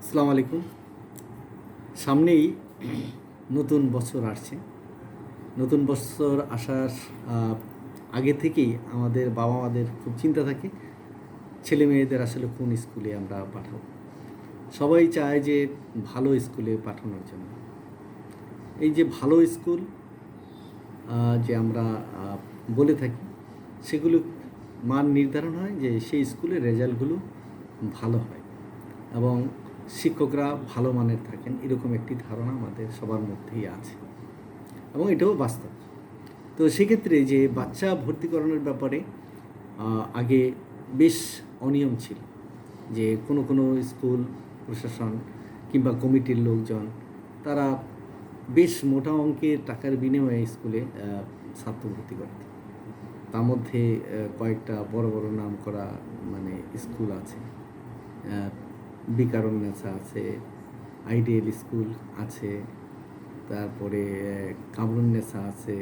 আসসালামু আলাইকুম। সামনেই নতুন বছর আসছে। নতুন বছর আসার আগে থেকেই আমাদের বাবা মাদের খুব চিন্তা থাকে ছেলে মেয়েদের আসলে কোন স্কুলে আমরা পাঠাবো। সবাই চায় যে ভালো স্কুলে পাঠানোর জন্য। এই যে ভালো স্কুল যে আমরা বলে থাকি, সেগুলো মান নির্ধারণ হয় যে সেই স্কুলের রেজাল্টগুলো ভালো হয়। এবং শিক্ষকরা ভালো মানের থাকেন, এরকম একটি ধারণা আমাদের সবার মধ্যেই আছে। এবং এটাও বাস্তব। তো সেক্ষেত্রে যে বাচ্চা ভর্তি করানোর ব্যাপারে আগে বেশ অনিয়ম ছিল যে কোনো কোনো স্কুল, প্রশাসন কিংবা কমিটির লোকজন, তারা বেশ মোটা অঙ্কের টাকার বিনিময়ে স্কুলে ছাত্র ভর্তি করত তার মধ্যে কয়েকটা বড় বড় নাম করা মানে স্কুল আছে। আহ, বিকারণ্যাসা আছে আইডিয়াল স্কুল আছে তারপরে কামরুন্নেসা আছে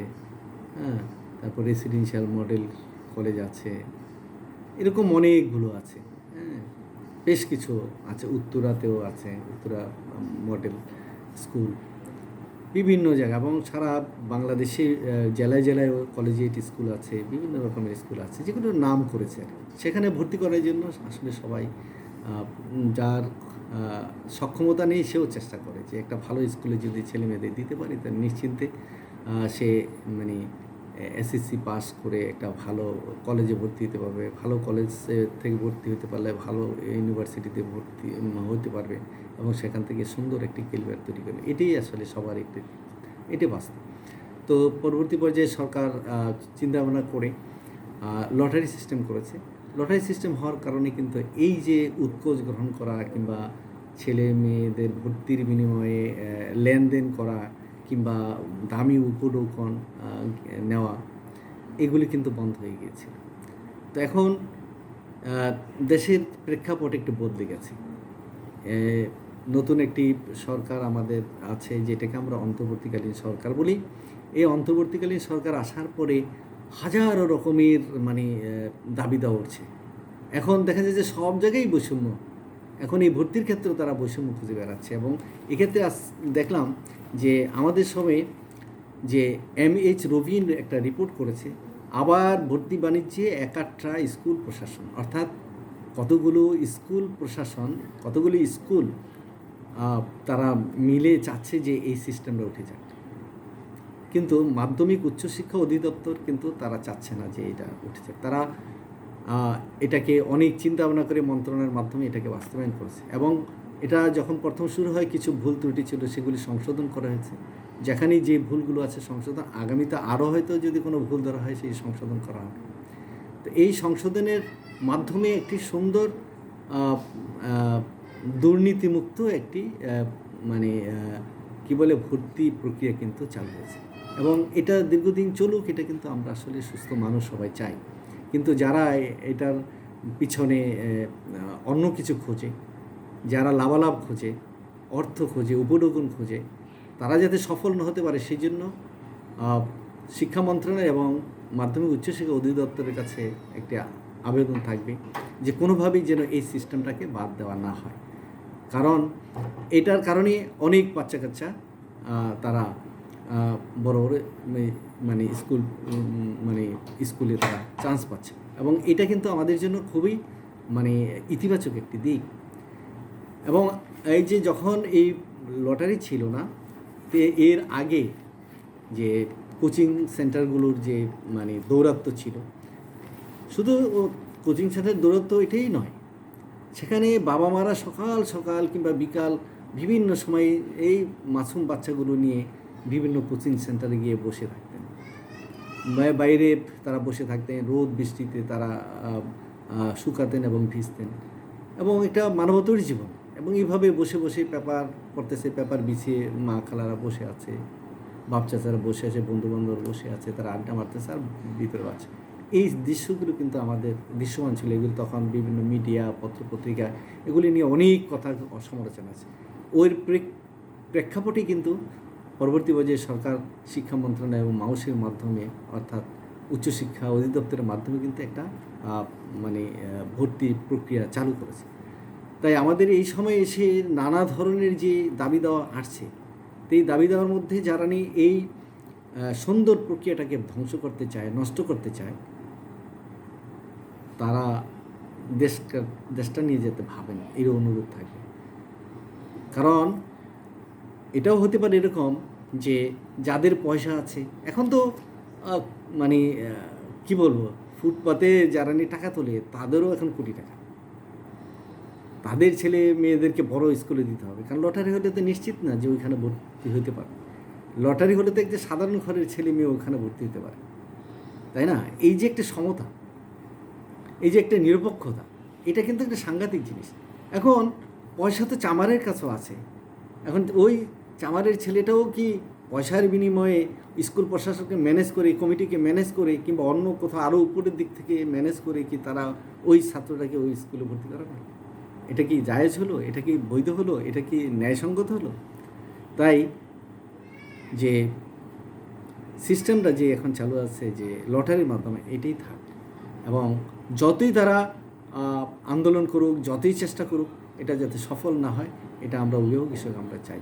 হ্যাঁ তারপর রেসিডেন্সিয়াল মডেল কলেজ আছে এরকম অনেকগুলো আছে হ্যাঁ বেশ কিছু আছে উত্তরাতেও আছে উত্তরা মডেল স্কুল বিভিন্ন জায়গা এবং সারা বাংলাদেশে জেলায় জেলায় কলেজিয়েট স্কুল আছে বিভিন্ন রকমের স্কুল আছে যেগুলোর নাম করেছে সেখানে ভর্তি করার জন্য আসলে সবাই যার সক্ষমতা নেই সেও চেষ্টা করে যে একটা ভালো স্কুলে যদি ছেলে মেয়েদের দিতে পারি তাহলে নিশ্চিন্তে সে মানে এসএসসি পাস করে একটা ভালো কলেজে ভর্তি হতে পারবে ভালো কলেজ থেকে ভর্তি হতে পারলে ভালো ইউনিভার্সিটিতে ভর্তি হতে পারবে এবং সেখান থেকে সুন্দর একটি কেরিয়ার তৈরি করবে। এটাই আসলে সবার একটি এটাই বাস্তব। তো পরবর্তী পর্যায়ে সরকার আহ, চিন্তা ভাবনা করে লটারি সিস্টেম করেছে। লটারি সিস্টেম হওয়ার কারণে কিন্তু এই যে উৎকোচ গ্রহণ করা কিংবা ছেলে মেয়েদের ভর্তির বিনিময়ে লেনদেন করা কিংবা দামি উপঢৌকন আহ, নেওয়া এগুলি কিন্তু বন্ধ হয়ে গিয়েছে। তো এখন দেশের প্রেক্ষাপট একটু বদলে গেছে। নতুন একটি সরকার আমাদের আছে যেটাকে আমরা অন্তর্বর্তীকালীন সরকার বলি। এই অন্তর্বর্তীকালীন সরকার আসার পরে হাজারো রকমের মানে দাবি উঠছে। এখন দেখা যায় যে সব জায়গায় বৈষম্য। এখন এই ভর্তির ক্ষেত্রেও তারা বৈষম্য খুঁজে বেড়াচ্ছে এবং এক্ষেত্রে দেখলাম যে আমাদের সময়ে যে এম এইচ রবিন একটা রিপোর্ট করেছে, আবার ভর্তি বাণিজ্যে একাট্রা স্কুল প্রশাসন। অর্থাৎ কতগুলো স্কুল প্রশাসন, কতগুলো স্কুল তারা মিলে চাচ্ছে যে এই সিস্টেমটা উঠে যাক। কিন্তু মাধ্যমিক উচ্চশিক্ষা অধিদপ্তর কিন্তু তারা চাচ্ছে না যে এটা উঠে যাক তারা এটাকে অনেক চিন্তা ভাবনা করে মন্ত্রণালয়ের মাধ্যমে এটাকে বাস্তবায়ন করেছে এবং এটা যখন প্রথম শুরু হয় কিছু ভুল ত্রুটি ছিল সেগুলি সংশোধন করা হয়েছে। যেখানেই যে ভুলগুলো আছে সংশোধন, আগামীতে আরও হয়তো যদি কোনো ভুল ধরা হয় সেই সংশোধন করা হবে। তো এই সংশোধনের মাধ্যমে একটি সুন্দর দুর্নীতিমুক্ত একটি মানে কি বলে, ভর্তি প্রক্রিয়া কিন্তু চালু হয়েছে। এবং এটা দীর্ঘদিন চলুক, এটা কিন্তু আমরা আসলে সুস্থ মানুষ সবাই চাই। কিন্তু যারা এটার পিছনে অন্য কিছু খোঁজে, যারা লাভালাভ খোঁজে, অর্থ খোঁজে, উপঢৌকন খোঁজে, তারা যাতে সফল না হতে পারে সেই জন্য শিক্ষা মন্ত্রণালয় এবং মাধ্যমিক উচ্চশিক্ষা অধিদপ্তরের কাছে একটি আবেদন থাকবে যে কোনোভাবেই যেন এই সিস্টেমটাকে বাদ দেওয়া না হয়। কারণ এটার কারণে অনেক বাচ্চা কাচ্চা তারা বড় বড় মানে স্কুল মানে স্কুলে তারা চান্স পাচ্ছে। এবং এটা কিন্তু আমাদের জন্য খুবই মানে ইতিবাচক একটি দিক। এবং এই যে যখন এই লটারি ছিল না, তে এর আগে যে কোচিং সেন্টারগুলোর যে মানে দৌরাত্ম্য ছিল, শুধু কোচিং সেন্টার দৌরাত্ম্য এটাই নয়, সেখানে বাবা মারা সকাল সকাল কিংবা বিকাল বিভিন্ন সময় এই মাসুম বাচ্চাগুলো নিয়ে বিভিন্ন কোচিং সেন্টারে গিয়ে বসে থাকতেন। বাইরে তারা বসে থাকতেন, রোদ বৃষ্টিতে তারা শুকাতেন এবং ভিজতেন। এবং এটা মানবতর জীবন। এবং এইভাবে বসে বসে পেপার পড়তেছে, পেপার বিছিয়ে মা খালারা বসে আছে, বাপ চাচারা বসে আছে বন্ধু বান্ধব বসে আছে, তারা আড্ডা মারতেছে আর ভিতরে আছে এই দৃশ্যগুলো কিন্তু আমাদের দৃশ্যমান ছিল। এগুলো তখন বিভিন্ন মিডিয়া, পত্রপত্রিকা, এগুলি নিয়ে অনেক কথা সমালোচনা আছে। প্রেক- প্রেক্ষাপটে কিন্তু পরবর্তী পর্যায়ে সরকার শিক্ষা মন্ত্রণালয় এবং মাউসের মাধ্যমে, অর্থাৎ উচ্চশিক্ষা অধিদপ্তরের মাধ্যমে কিন্তু একটা মানে ভর্তি প্রক্রিয়া চালু করেছে। তাই আমাদের এই সময় এসে নানা ধরনের যে দাবি দেওয়া আসছে এই দাবি দেওয়ার মধ্যে যারা নিয়ে এই সুন্দর প্রক্রিয়াটাকে ধ্বংস করতে চায়, নষ্ট করতে চায়, তারা দেশকে, দেশটা নিয়ে যেতে ভাবেন এর অনুরোধ থাকবে। কারণ এটাও হতে পারে এরকম যে যাদের পয়সা আছে, এখন তো মানে কি বলব, ফুটপাতে যারা নিয়ে টাকা তোলে তাদেরও এখন কোটি টাকা। তাদের ছেলে মেয়েদেরকে বড় স্কুলে দিতে হবে, কারণ লটারি হলে তো নিশ্চিত না যে ওইখানে ভর্তি হতে পারে লটারি হলে তো একটা সাধারণ ঘরের ছেলে মেয়ে ওখানে ভর্তি হতে পারে। তাই না? এই যে একটা সমতা, এই যে একটা নিরপেক্ষতা, এটা কিন্তু একটা সাংঘাতিক জিনিস। এখন পয়সা তো চামারের কাছেও আছে। এখন ওই চামারের ছেলেটাও কি পয়সার বিনিময়ে স্কুল প্রশাসনকে ম্যানেজ করে কমিটিকে ম্যানেজ করে কিংবা অন্য কোথাও আরও উপরের দিক থেকে ম্যানেজ করে কি তারা ওই ছাত্রটাকে ওই স্কুলে ভর্তি করাবে? এটা কি জায়েজ হলো? এটা কি বৈধ হলো? এটা কি ন্যায়সঙ্গত হলো? তাই যে সিস্টেমটা যে এখন চালু আছে যে লটারির মাধ্যমে এটাই থাক এবং যতই তারা আন্দোলন করুক, যতই চেষ্টা করুক, এটা যাতে সফল না হয়, এটা আমরা অভিভাবক হিসেবে আমরা চাই।